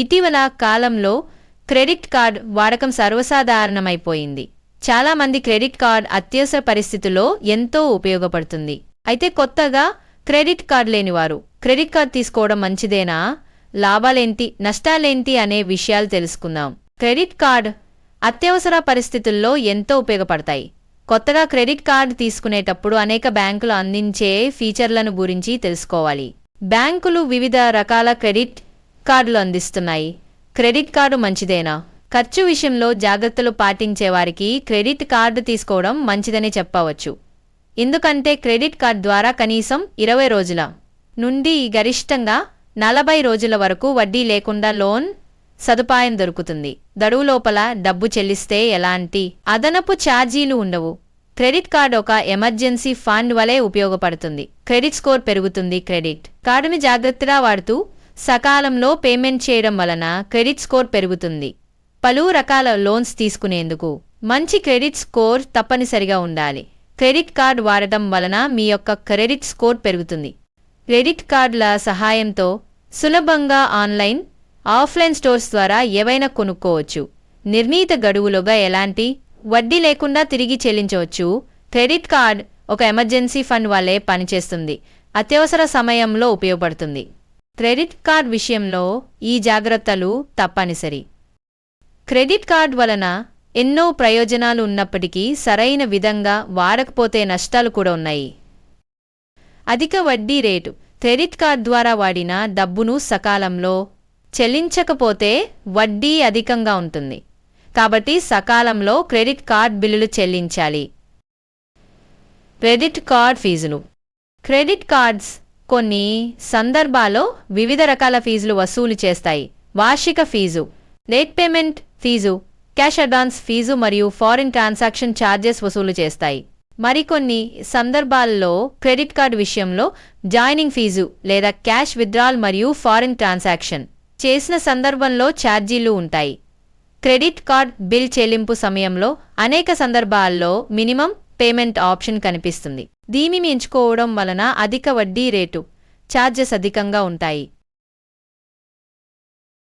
ఇటీవల కాలంలో credit card వాడకం సర్వసాధారణమైపోయింది. చాలామంది క్రెడిట్ కార్డ్ అత్యవసర పరిస్థితుల్లో ఎంతో ఉపయోగపడుతుంది. అయితే కొత్తగా క్రెడిట్ కార్డ్ లేనివారు క్రెడిట్ కార్డ్ తీసుకోవడం మంచిదేనా? లాభాలేంటి? నష్టాలేంటి? అనే విషయాలు తెలుసుకుందాం. క్రెడిట్ కార్డ్ అత్యవసర పరిస్థితుల్లో ఎంతో ఉపయోగపడతాయి. కొత్తగా క్రెడిట్ కార్డ్ తీసుకునేటప్పుడు అనేక బ్యాంకులు అందించే ఫీచర్లను గురించి తెలుసుకోవాలి. బ్యాంకులు వివిధ రకాల క్రెడిట్ కార్డులు అందిస్తున్నాయి. క్రెడిట్ కార్డు మంచిదేనా? ఖర్చు విషయంలో జాగ్రత్తలు పాటించే వారికి క్రెడిట్ కార్డు తీసుకోవడం మంచిదని చెప్పవచ్చు. ఎందుకంటే క్రెడిట్ కార్డు ద్వారా కనీసం ఇరవై రోజుల నుండి గరిష్టంగా నలభై రోజుల వరకు వడ్డీ లేకుండా లోన్ సదుపాయం దొరుకుతుంది. గడువు లోపల డబ్బు చెల్లిస్తే ఎలాంటి అదనపు ఛార్జీలు ఉండవు. క్రెడిట్ కార్డ్ ఒక ఎమర్జెన్సీ ఫండ్ వలె ఉపయోగపడుతుంది. క్రెడిట్ స్కోర్ పెరుగుతుంది క్రెడిట్. కార్డుని జాగ్రత్తగా వాడుతూ సకాలంలో పేమెంట్ చేయడం వలన క్రెడిట్ స్కోర్ పెరుగుతుంది. పలు రకాల లోన్స్ తీసుకునేందుకు మంచి క్రెడిట్ స్కోర్ తప్పనిసరిగా ఉండాలి. క్రెడిట్ కార్డ్ వాడటం వలన మీ యొక్క క్రెడిట్ స్కోర్ పెరుగుతుంది. క్రెడిట్ కార్డుల సహాయంతో సులభంగా ఆన్లైన్ ఆఫ్లైన్ స్టోర్స్ ద్వారా ఏవైనా కొనుక్కోవచ్చు. నిర్ణీత గడువులుగా ఎలాంటి వడ్డీ లేకుండా తిరిగి చెల్లించవచ్చు. క్రెడిట్ కార్డ్ ఒక ఎమర్జెన్సీ ఫండ్ వల్లే పనిచేస్తుంది. అత్యవసర సమయంలో ఉపయోగపడుతుంది. క్రెడిట్ కార్డ్ విషయంలో ఈ జాగ్రత్తలు తప్పనిసరి. క్రెడిట్ కార్డ్ వలన ఎన్నో ప్రయోజనాలు ఉన్నప్పటికీ సరైన విధంగా వాడకపోతే నష్టాలు కూడా ఉన్నాయి. అధిక వడ్డీ రేటు క్రెడిట్ కార్డ్ ద్వారా వాడిన డబ్బును సకాలంలో చెల్లించకపోతే వడ్డీ అధికంగా ఉంటుంది. కాబట్టి సకాలంలో క్రెడిట్ కార్డ్ బిల్లులు చెల్లించాలి. క్రెడిట్ కార్డ్ ఫీజులు. క్రెడిట్ కార్డ్స్ కొన్ని సందర్భాల్లో వివిధ రకాల ఫీజులు వసూలు చేస్తాయి. వార్షిక fees late payment fees cash advance fees మరియు ఫారిన్ ట్రాన్సాక్షన్ ఛార్జెస్ వసూలు చేస్తాయి. మరికొన్ని సందర్భాల్లో క్రెడిట్ కార్డ్ విషయంలో జాయినింగ్ ఫీజు లేదా క్యాష్ విత్డ్రాల్ మరియు ఫారిన్ ట్రాన్సాక్షన్ చేసిన సందర్భంలో ఛార్జీలు ఉంటాయి. క్రెడిట్ కార్డ్ బిల్ చెల్లింపు సమయంలో అనేక సందర్భాల్లో మినిమం పేమెంట్ ఆప్షన్ కనిపిస్తుంది. దీనిని ఎంచుకోవడం వలన అధిక వడ్డీ రేటు ఛార్జెస్ అధికంగా ఉంటాయి.